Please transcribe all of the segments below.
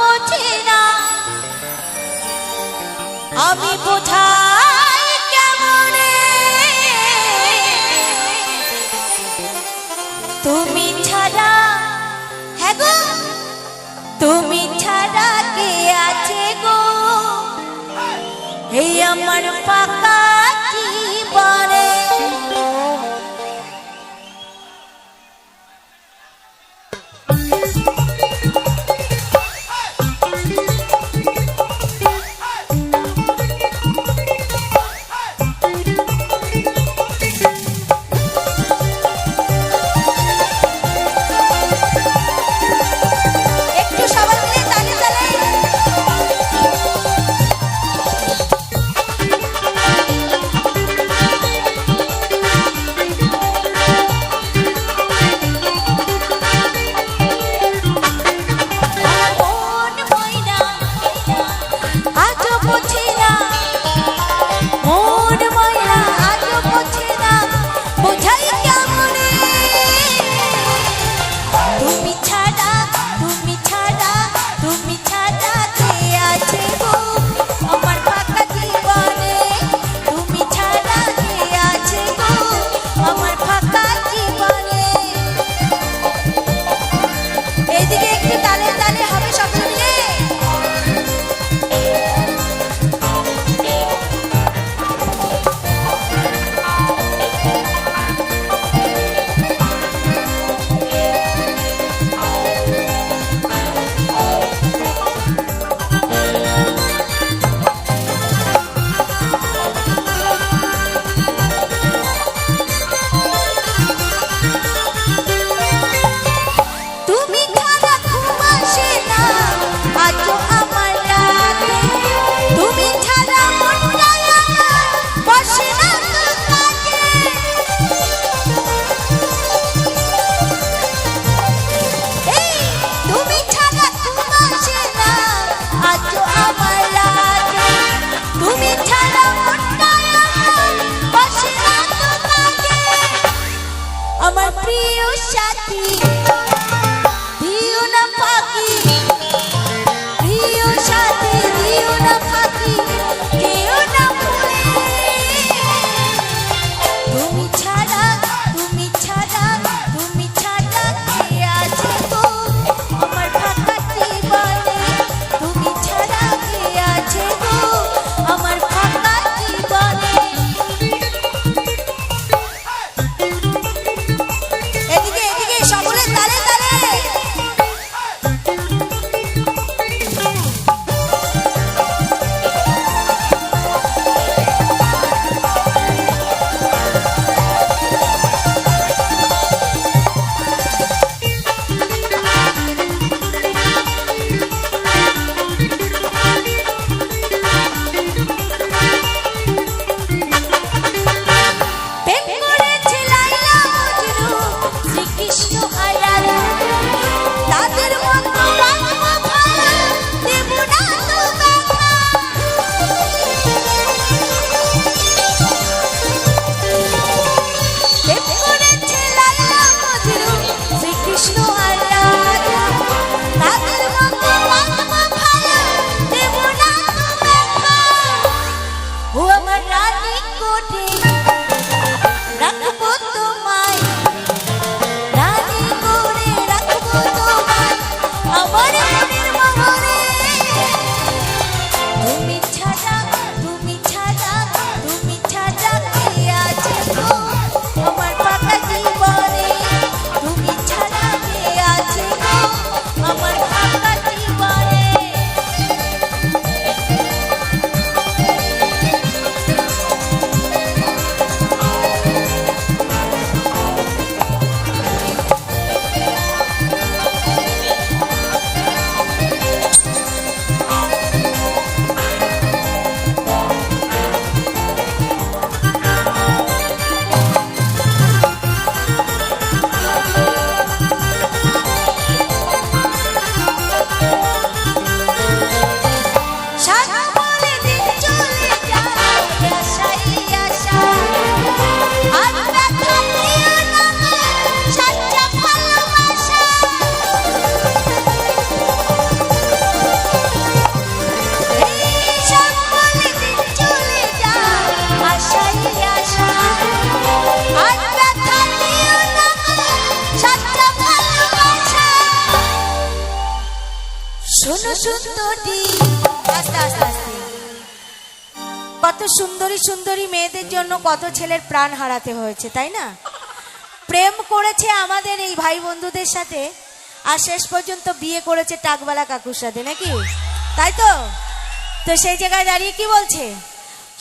বোঝে না। আমি বোঝাই কেমনে? তুমি ছাড়া হ্যাঁ তুমি ছাড়া কে আছে গো? এই আমার ফাঁকা জীবনে। সাথী। কত সুন্দরী। সুন্দরী মেয়েদের জন্য কত ছেলের প্রাণ হারাতে হয়েছে, তাই না? প্রেম করেছে আমাদের এই ভাই বন্ধুদের সাথে, আর শেষ পর্যন্ত বিয়ে করেছে টাকবালা কাকুর সাথে, নাকি? তাই তো? তো সেই জায়গায় দাঁড়িয়ে কি বলছে?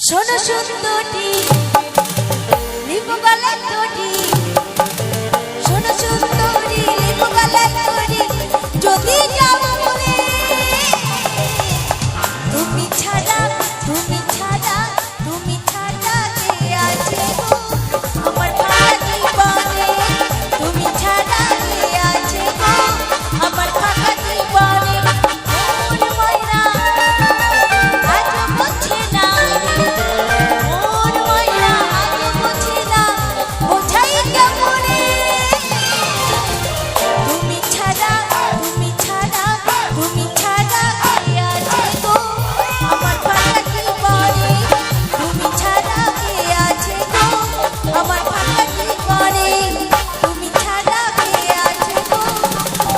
শোনো সুন্দরী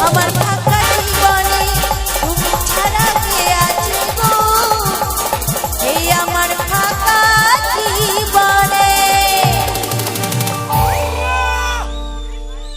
আমার